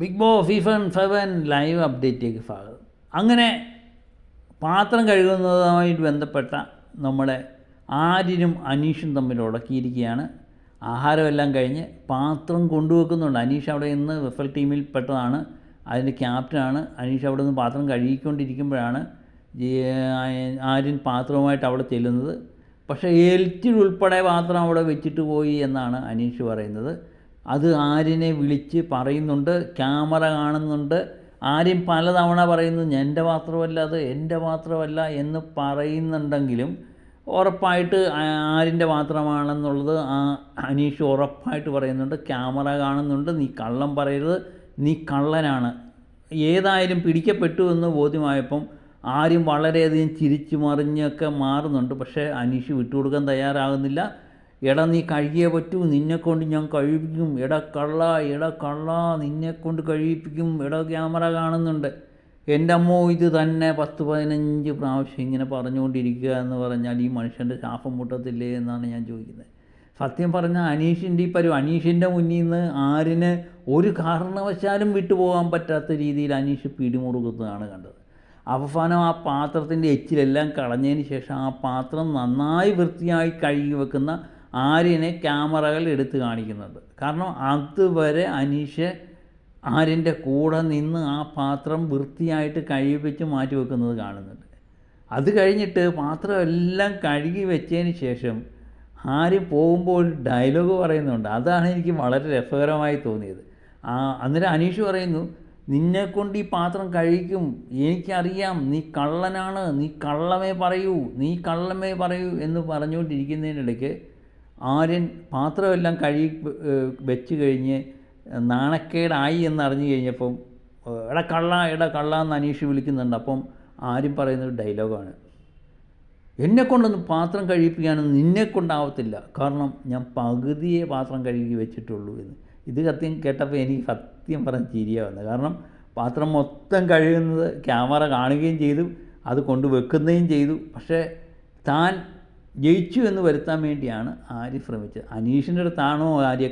Big ബോ ഫിഫൻ ഫെവൻ live അപ്ഡേറ്റിലേക്ക് സ്വാഗതം. അങ്ങനെ പാത്രം കഴുകുന്നതുമായിട്ട് ബന്ധപ്പെട്ട നമ്മുടെ ആര്യനും അനീഷും തമ്മിൽ ഉടക്കിയിരിക്കുകയാണ്. ആഹാരമെല്ലാം കഴിഞ്ഞ് പാത്രം കൊണ്ടുവെക്കുന്നുണ്ട്. അനീഷ് അവിടെ നിന്ന് വെഫൽ ടീമിൽ പെട്ടതാണ്. അതിന്റെ ക്യാപ്റ്റനാണ് അനീഷ് അവിടെ നിന്ന് പാത്രം കഴുകിക്കൊണ്ടിരിക്കുമ്പോഴാണ് ആര്യൻ പാത്രവുമായിട്ട് അവിടെ ചെല്ലുന്നത്. പക്ഷേ എൽറ്റിൽ ഉൾപ്പെടെ പാത്രം അവിടെ വെച്ചിട്ട് പോയി എന്നാണ് അനീഷ് പറയുന്നത്. അത് ആരിനെ വിളിച്ച് പറയുന്നുണ്ട് ക്യാമറ കാണുന്നുണ്ട്. ആരും പലതവണ പറയുന്നു എന്റെ മാത്രമല്ല അത് എന്റെ മാത്രമല്ല എന്ന് പറയുന്നുണ്ടെങ്കിലും ഉറപ്പായിട്ട് ആരിന്റെ മാത്രമാണെന്നുള്ളത് ആ അനീഷ് ഉറപ്പായിട്ട് പറയുന്നുണ്ട്. ക്യാമറ കാണുന്നുണ്ട്. നീ കള്ളം പറയരുത്. നീ കള്ളനാണ്. ഏതായാലും പിടിക്കപ്പെട്ടു എന്ന് ബോധ്യമായപ്പം ആരും വളരെയധികം ചിരിച്ചു മറിഞ്ഞൊക്കെ മാറുന്നുണ്ട്. പക്ഷേ അനീഷ് വിട്ടുകൊടുക്കാൻ തയ്യാറാകുന്നില്ല. എടാ നീ കഴിയേ പറ്റൂ. നിന്നെക്കൊണ്ട് ഞാൻ കഴിപ്പിക്കും. എടാ കള്ള എടാ കള്ള നിന്നെക്കൊണ്ട് കഴിപ്പിക്കും. എടാ ക്യാമറ കാണുന്നുണ്ട്. എന്റെ അമ്മോ ഇത് തന്നെ പത്ത് പതിനഞ്ച് പ്രാവശ്യം ഇങ്ങനെ പറഞ്ഞുകൊണ്ടിരിക്കുക എന്ന് പറഞ്ഞാൽ ഈ മനുഷ്യന്റെ ശാപം മുട്ടത്തില്ലേ എന്നാണ് ഞാൻ ചോദിക്കുന്നത്. സത്യം പറഞ്ഞാൽ അനീഷിന്റെ ഈ പരു അനീഷിന്റെ മുന്നിൽ നിന്ന് ആരിന് ഒരു കാരണവശാലും വിട്ടുപോകാൻ പറ്റാത്ത രീതിയിൽ അനീഷ് പിടിമുറുകുന്നതാണ് കണ്ടത്. അവസാനം ആ പാത്രത്തിന്റെ എച്ചിലെല്ലാം കളഞ്ഞതിന് ശേഷം ആ പാത്രം നന്നായി വൃത്തിയായി കഴുകി വെക്കുന്ന ആര്യനെ ക്യാമറകൾ എടുത്ത് കാണിക്കുന്നത്. കാരണം അതുവരെ അനീഷ് ആര്യന്റെ കൂടെ നിന്ന് ആ പാത്രം വൃത്തിയായിട്ട് കഴുകിവെച്ച് മാറ്റി വെക്കുന്നത് കാണുന്നുണ്ട്. അത് കഴിഞ്ഞിട്ട് പാത്രം എല്ലാം കഴുകി വെച്ചതിന് ശേഷം ആര്യം പോകുമ്പോൾ ഡയലോഗ് പറയുന്നുണ്ട്. അതാണ് എനിക്ക് വളരെ രസകരമായി തോന്നിയത്. ആ അന്നേരം അനീഷ് പറയുന്നു നിന്നെക്കൊണ്ട് ഈ പാത്രം കഴിക്കും എനിക്കറിയാം നീ കള്ളനാണ്. നീ കള്ളമേ പറയൂ. നീ കള്ളമേ പറയൂ എന്ന് പറഞ്ഞുകൊണ്ടിരിക്കുന്നതിനിടയ്ക്ക് ആര്യൻ പാത്രമെല്ലാം കഴുകി വെച്ച് കഴിഞ്ഞ് നാണക്കേടായി എന്നറിഞ്ഞു കഴിഞ്ഞപ്പം എടാ കള്ള എടാ കള്ള എന്ന് അനീഷ് വിളിക്കുന്നുണ്ട്. അപ്പം പറയുന്ന പറയുന്നൊരു ഡയലോഗാണ്. എന്നെ കൊണ്ടൊന്നും പാത്രം കഴിപ്പിക്കാനൊന്നും നിന്നെ കൊണ്ടാവത്തില്ല. കാരണം ഞാൻ പകുതിയെ പാത്രം കഴുകി വെച്ചിട്ടുള്ളൂ എന്ന്. ഇത് സത്യം കേട്ടപ്പോൾ എനിക്ക് സത്യം പറഞ്ഞ് ചിരിയാവുന്നത് വന്നത്. കാരണം പാത്രം മൊത്തം കഴുകുന്നത് ക്യാമറ കാണുകയും ചെയ്തു അത് കൊണ്ട് വെക്കുകയും ചെയ്തു. പക്ഷേ താൻ ജയിച്ചു എന്ന് വരുത്താൻ വേണ്ടിയാണ് ആര്യ ശ്രമിച്ചത്. അനീഷിന്റെ അടുത്താണോ ആര്യ